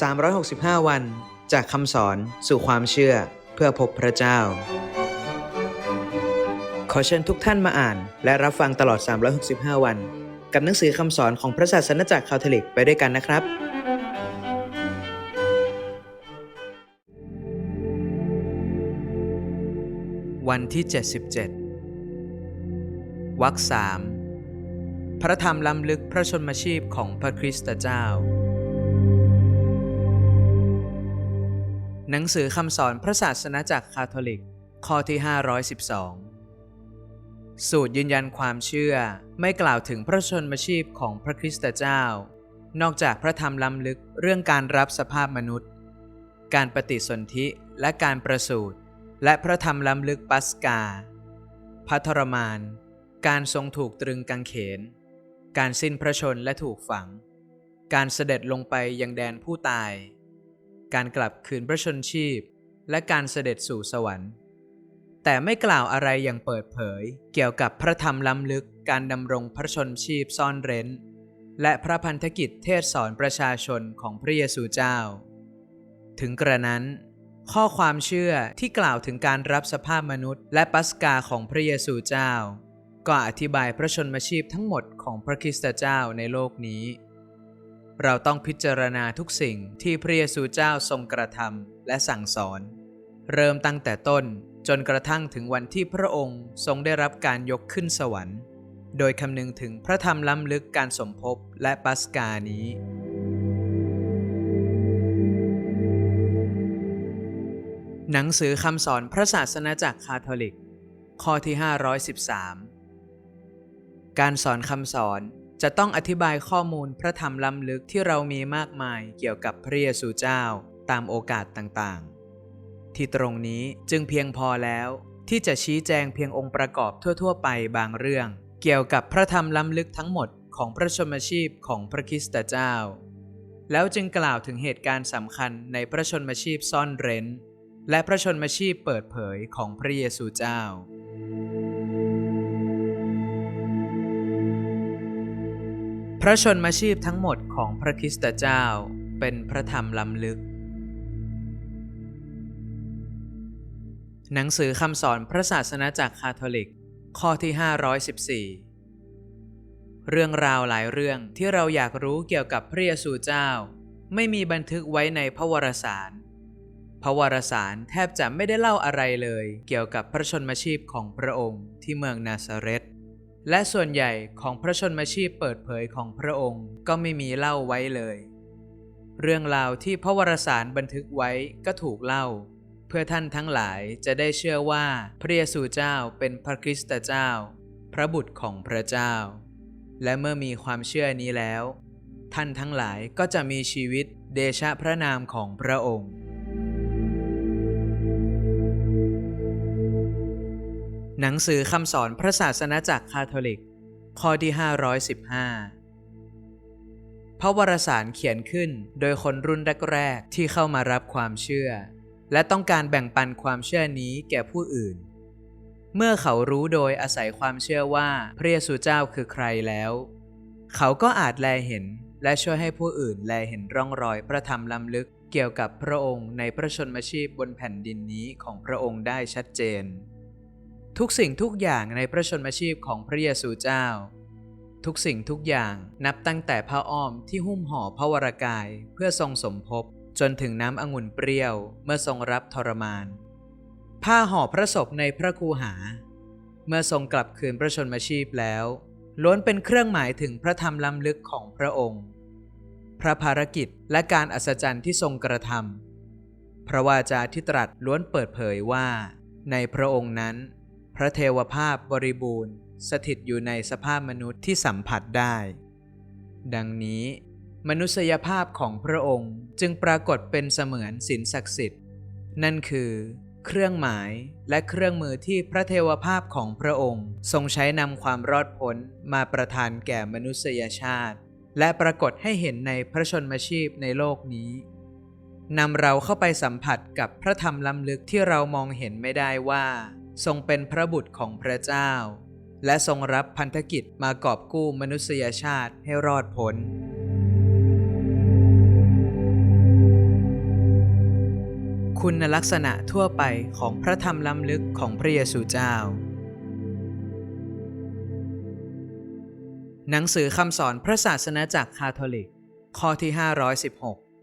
365 วัน จากคำสอนสู่ความเชื่อเพื่อพบพระเจ้า ขอเชิญทุกท่านมาอ่าน และรับฟังตลอด 365 วัน กับหนังสือคำสอนของพระศาสนจักรคาทอลิกไปด้วยกันนะครับ วันที่ 77วรรคสามพระธรรมล้ำลึกพระชนมชีพของพระคริสตเจ้า หนังสือคำสอนพระศาสนาจักรคาทอลิก ข้อที่ 512 สูตรยืนยันความเชื่อไม่กล่าวถึงพระชนมชีพของพระคริสตเจ้า นอกจากพระธรรมล้ำลึกเรื่องการรับสภาพมนุษย์ การปฏิสนธิและการประสูติและพระธรรมล้ำลึกปัสกา พระทรมาน การทรงถูกตรึงกางเขน การสิ้นพระชนและถูกฝัง การเสด็จลงไปยังแดนผู้ตาย การกลับคืนพระชนชีพ และการเสด็จสู่สวรรค์ แต่ไม่กล่าวอะไรอย่างเปิดเผย เกี่ยวกับพระธรรมล้ำลึกการดำรงพระชนชีพซ่อนเร้น และพระพันธกิจเทศสอนประชาชนของพระเยซูเจ้า ถึงกระนั้น ข้อความเชื่อที่กล่าวถึงการรับสภาพมนุษย์ และปัสกาของพระเยซูเจ้า ก็อธิบายพระชนมชีพทั้งหมดของพระคริสตเจ้าในโลกนี้ เราต้องพิจารณาทุกสิ่งที่พระเยซูเจ้าทรงกระทำและสั่งสอน เริ่มตั้งแต่ต้นจนกระทั่งถึงวันที่พระองค์ทรงได้รับการยกขึ้นสวรรค์ โดยคำนึงถึงพระธรรมล้ำลึกการสมภพและปัสกานี้หนังสือคำสอนพระศาสนาจักรคาทอลิก ข้อที่ 513 การสอนคำสอน จะต้องอธิบายข้อมูลพระธรรมล้ำลึกที่เรามีมากมายเกี่ยวกับพระเยซูเจ้าตามโอกาสต่างๆ ที่ตรงนี้จึงเพียงพอแล้วที่จะชี้แจงเพียงองค์ประกอบทั่ว ๆ ไปบางเรื่อง เกี่ยวกับพระธรรมล้ำลึกทั้งหมดของพระชนมชีพของพระคริสตเจ้า แล้วจึงกล่าวถึงเหตุการณ์สำคัญในพระชนมชีพซ่อนเร้น และพระชนมชีพเปิดเผยของพระเยซูเจ้า พระชนมชีพทั้งหมดของพระคริสตเจ้าเป็นพระธรรมล้ำลึก หนังสือคำสอนพระศาสนาจักคาทอลิก ข้อที่ 514 เรื่องราวหลายเรื่องที่เราอยากรู้เกี่ยวกับพระเยซูเจ้า ไม่มีบันทึกไว้ในพระวรสาร พระวรสารแทบจะไม่ได้เล่าอะไรเลย เกี่ยวกับพระชนมชีพของพระองค์ที่เมืองนาซาเรต และส่วนใหญ่ของพระชนมชีพเปิดเผยของพระองค์ก็ไม่มีเล่าไว้เลย เรื่องราวที่พระวรสารบันทึกไว้ก็ถูกเล่า เพื่อท่านทั้งหลายจะได้เชื่อว่าพระเยซูเจ้าเป็นพระคริสตเจ้า พระบุตรของพระเจ้า และเมื่อมีความเชื่อนี้แล้ว ท่านทั้งหลายก็จะมีชีวิตเดชะพระนามของพระองค์ หนังสือคำสอนพระศาสนาจักรคาทอลิก ข้อที่ 515 พระวรสารเขียนขึ้นโดยคนรุ่นแรกๆที่เข้ามารับความเชื่อ และต้องการแบ่งปันความเชื่อนี้แก่ผู้อื่น เมื่อเขารู้โดยอาศัยความเชื่อว่าพระเยซูเจ้าคือใครแล้ว เขาก็อาจแลเห็นและช่วยให้ผู้อื่นแลเห็นร่องรอยพระธรรมล้ำลึกเกี่ยวกับพระองค์ในพระชนมชีพบนแผ่นดินนี้ของพระองค์ได้ชัดเจน ทุกสิ่งทุกอย่างในพระชนมชีพของพระเยซูเจ้า ทุกสิ่งทุกอย่างนับตั้งแต่ผ้าอ้อมที่หุ้มห่อพระวรากายเพื่อทรงสมภพจนถึงน้ำองุ่นเปรี้ยวเมื่อทรงรับทรมาน ผ้าห่อพระศพในพระคูหา เมื่อทรงกลับคืนพระชนมชีพแล้ว ล้วนเป็นเครื่องหมายถึงพระธรรมล้ำลึกของพระองค์ พระภารกิจและการอัศจรรย์ที่ทรงกระทำพระวาจาที่ตรัสล้วนเปิดเผยว่า ในพระองค์นั้น พระเทวภาพบริบูรณ์ สถิตอยู่ในสภาพมนุษย์ที่สัมผัสได้ ดังนี้ มนุษยภาพของพระองค์จึงปรากฏเป็นเสมือนศีลศักดิ์สิทธิ์ นั่นคือ เครื่องหมายและเครื่องมือที่พระเทวภาพของพระองค์ ทรงใช้นำความรอดพ้นมาประทานแก่มนุษยชาติ และปรากฏให้เห็นในพระชนมชีพในโลกนี้นำเราเข้าไปสัมผัสกับพระธรรมล้ำลึกที่เรามองเห็นไม่ได้ว่า ทรงเป็นพระบุตรของพระเจ้า และทรงรับพันธกิจมากอบกู้มนุษยชาติให้รอดพ้นคุณลักษณะทั่วไปของพระธรรมล้ำลึกของพระเยซูเจ้า หนังสือคำสอนพระศาสนาจักรคาทอลิก ข้อที่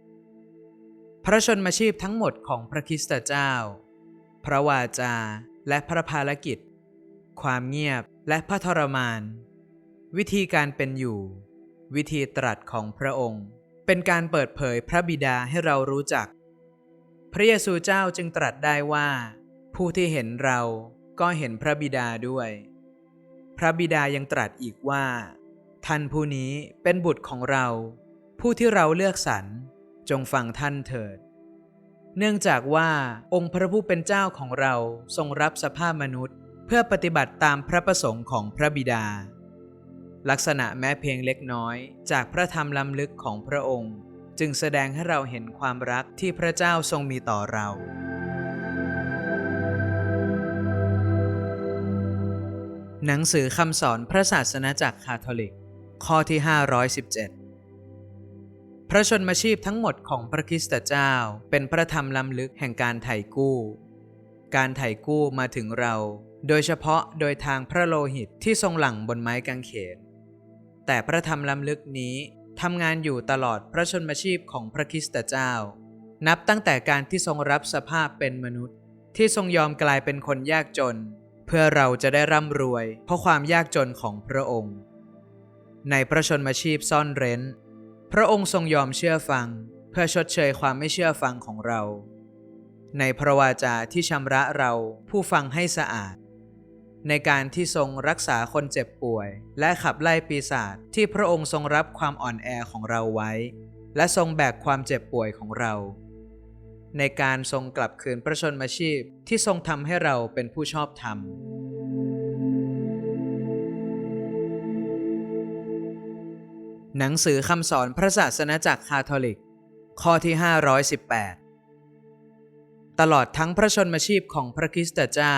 516 พระชนมาชีพทั้งหมดของพระคริสตเจ้า พระวาจา และพระภารกิจ ความเงียบและพระทรมาน วิธีการเป็นอยู่ วิธีตรัสของพระองค์ เป็นการเปิดเผยพระบิดาให้เรารู้จัก พระเยซูเจ้าจึงตรัสได้ว่า ผู้ที่เห็นเราก็เห็นพระบิดาด้วย พระบิดายังตรัสอีกว่า ท่านผู้นี้เป็นบุตรของเรา ผู้ที่เราเลือกสรรจงฟังท่านเถิด เนื่องจากว่าองค์พระผู้เป็นเจ้าของเราทรงรับสภาพมนุษย์ เพื่อปฏิบัติตามพระประสงค์ของพระบิดา ลักษณะแม้เพียงเล็กน้อย จากพระธรรมล้ำลึกของพระองค์ จึงแสดงให้เราเห็นความรักที่พระเจ้าทรงมีต่อเราหนังสือคำสอนพระศาสนาจักรคาทอลิก ข้อที่ 517 พระชนมชีพทั้งหมดของพระคริสตเจ้า เป็นพระธรรมล้ำลึกแห่งการไถ่กู้ การไถ่กู้มาถึงเรา โดยเฉพาะโดยทางพระโลหิตที่ทรงหลั่งบนไม้กางเขน แต่พระธรรมล้ำลึกนี้ทำงานอยู่ตลอดพระชนมชีพของพระคริสตเจ้า นับตั้งแต่การที่ทรงรับสภาพเป็นมนุษย์ ที่ทรงยอมกลายเป็นคนยากจน เพื่อเราจะได้ร่ำรวย เพราะความยากจนของพระองค์ ในพระชนมชีพซ่อนเร้น พระองค์ทรงยอมเชื่อฟัง เพื่อชดเชยความไม่เชื่อฟังของเรา ในพระวาจาที่ชำระเราผู้ฟังให้สะอาด ในการที่ทรงรักษาคนเจ็บป่วย และขับไล่ปีศาจที่พระองค์ทรงรับความอ่อนแอของเราไว้ และทรงแบกความเจ็บป่วยของเรา ในการทรงกลับคืนพระชนมาชีพที่ทรงทำให้เราเป็นผู้ชอบธรรม หนังสือคำสอนพระศาสนาจักรคาทอลิก ข้อที่ 518 ตลอดทั้งพระชนมชีพของพระคริสตเจ้า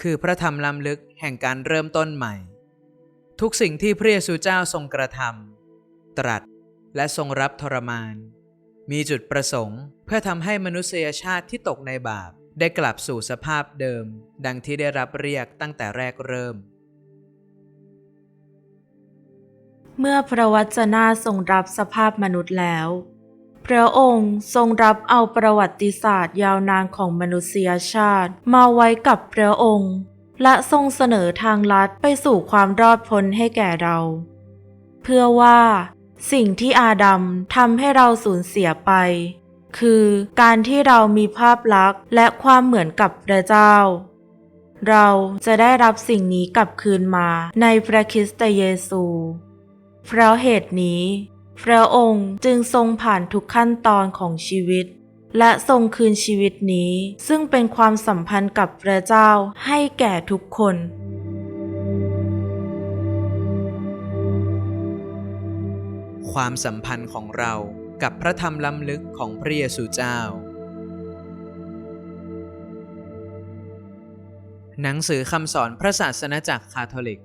คือพระธรรมล้ำลึกแห่งการเริ่มต้นใหม่ ทุกสิ่งที่พระเยซูเจ้าทรงกระทำตรัสและทรงรับทรมาน มีจุดประสงค์เพื่อทำให้มนุษยชาติที่ตกในบาป ได้กลับสู่สภาพเดิม ดังที่ได้รับเรียกตั้งแต่แรกเริ่ม เมื่อพระวจนะทรงรับสภาพมนุษย์แล้ว พระองค์ทรงรับเอาประวัติศาสตร์ยาวนานของมนุษยชาติมาไว้กับพระองค์ และทรงเสนอทางลัดไปสู่ความรอดพ้นให้แก่เรา เพื่อว่าสิ่งที่อาดัมทำให้เราสูญเสียไป คือการที่เรามีภาพลักษณ์และความเหมือนกับพระเจ้า เราจะได้รับสิ่งนี้กลับคืนมาในพระคริสตเยซู เพราะเหตุนี้ พระองค์จึงทรงผ่านทุกขั้นตอนของชีวิต และทรงคืนชีวิตนี้ ซึ่งเป็นความสัมพันธ์กับพระเจ้าให้แก่ทุกคนความสัมพันธ์ของเรากับพระธรรมล้ำลึกของพระเยซูเจ้า หนังสือคำสอนพระศาสนาจักรคาทอลิก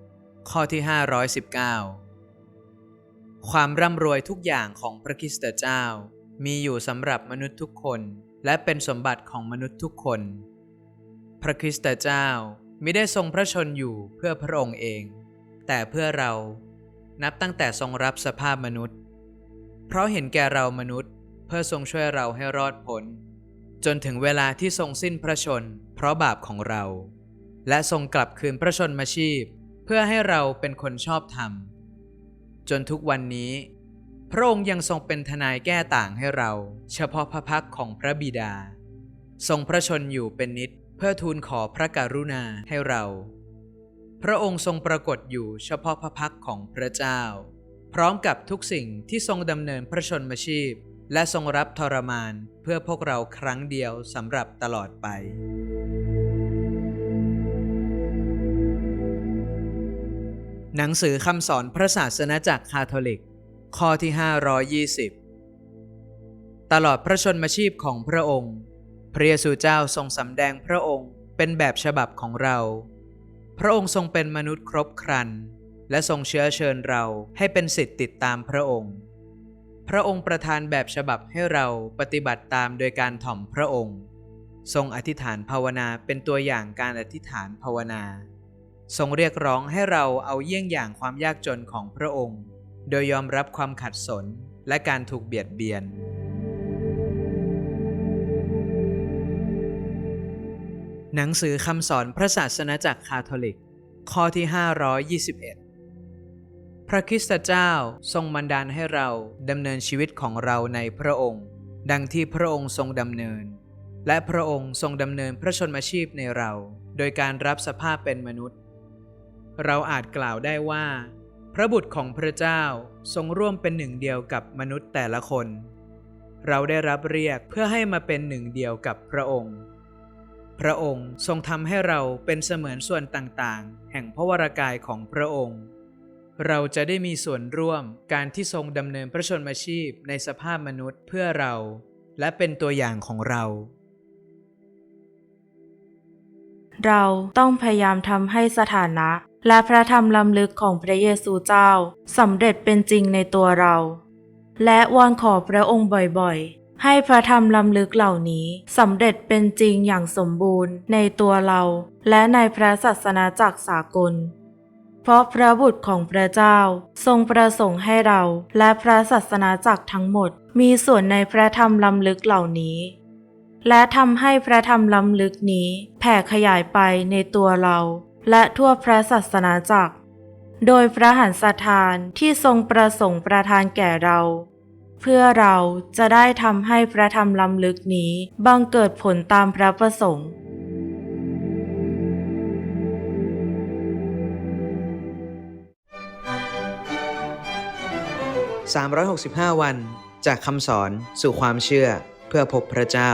ข้อที่ 519 ความร่ำรวยทุกอย่างของพระคริสตเจ้า มีอยู่สำหรับมนุษย์ทุกคน และเป็นสมบัติของมนุษย์ทุกคน พระคริสตเจ้ามิได้ทรงพระชนอยู่เพื่อพระองค์เอง แต่เพื่อเรานับตั้งแต่ทรงรับสภาพมนุษย์ เพราะเห็นแก่เรามนุษย์ เพื่อทรงช่วยเราให้รอดพ้นจนถึงเวลาที่ทรงสิ้นพระชน เพราะบาปของเรา และทรงกลับคืนพระชนมาชีพ เพื่อให้เราเป็นคนชอบธรรม จนทุกวันนี้ พระองค์ยังทรงเป็นทนายแก้ต่างให้เรา เฉพาะพระพักของพระบิดา ทรงพระชนอยู่เป็นนิดเพื่อทูลขอพระกรุณาให้เรา พระองค์ทรงปรากฏอยู่เฉพาะพระพักของพระเจ้า พร้อมกับทุกสิ่งที่ทรงดำเนินพระชนมชีพ และทรงรับทรมานเพื่อพวกเราครั้งเดียวสำหรับตลอดไป หนังสือคำสอนพระศาสนาจักรคาทอลิก ข้อที่ 520 ตลอดพระชนมชีพของพระองค์ พระเยซูเจ้าทรงสำแดงพระองค์เป็นแบบฉบับของเรา พระองค์ทรงเป็นมนุษย์ครบครัน และทรงเชื้อเชิญเราให้เป็นสิทธิติดตามพระองค์ พระองค์ประทานแบบฉบับให้เราปฏิบัติตามโดยการถ่อมพระองค์ ทรงอธิษฐานภาวนาเป็นตัวอย่างการอธิษฐานภาวนา ทรงเรียกร้องให้เราเอาเยี่ยงอย่างความยากจนของพระองค์ โดยยอมรับความขัดสนและการถูกเบียดเบียน หนังสือคำสอนพระศาสนาจักรคาทอลิก ข้อที่ 521 พระคริสตเจ้าทรงบันดาลให้เราดำเนินชีวิตของเราในพระองค์ ดังที่พระองค์ทรงดำเนิน และพระองค์ทรงดำเนินพระชนมชีพในเรา โดยการรับสภาพเป็นมนุษย์ เราอาจกล่าวได้ว่า พระบุตรของพระเจ้าทรงร่วมเป็นหนึ่งเดียวกับมนุษย์แต่ละคน เราได้รับเรียกเพื่อให้มาเป็นหนึ่งเดียวกับพระองค์ พระองค์ทรงทำให้เราเป็นเสมือนส่วนต่างๆ แห่งพระวรากายของพระองค์ เราจะได้มีส่วนร่วมการที่ทรงดำเนินพระชนมาชีพในสภาพมนุษย์เพื่อเรา และเป็นตัวอย่างของเราเราต้องพยายามทำให้สถานะ และพระธรรมล้ำลึกของพระเยซูเจ้าสำเร็จเป็นจริงในตัวเรา และวอนขอพระองค์บ่อยๆ ให้พระธรรมล้ำลึกเหล่านี้สำเร็จเป็นจริงอย่างสมบูรณ์ในตัวเรา และในพระศาสนาจักรสากล เพราะพระบุตรของพระเจ้าทรงประสงค์ให้เราและพระศาสนาจักรทั้งหมด มีส่วนในพระธรรมล้ำลึกเหล่านี้และทำให้พระธรรมล้ำลึกนี้แผ่ขยายไปในตัวเรา และทั่วพระศาสนาจักร โดยพระหันสถานที่ทรงประสงค์ประทานแก่เรา เพื่อเราจะได้ทำให้พระธรรมล้ำลึกนี้บังเกิดผลตามพระประสงค์365 วัน จากคำสอนสู่ความเชื่อเพื่อพบพระเจ้า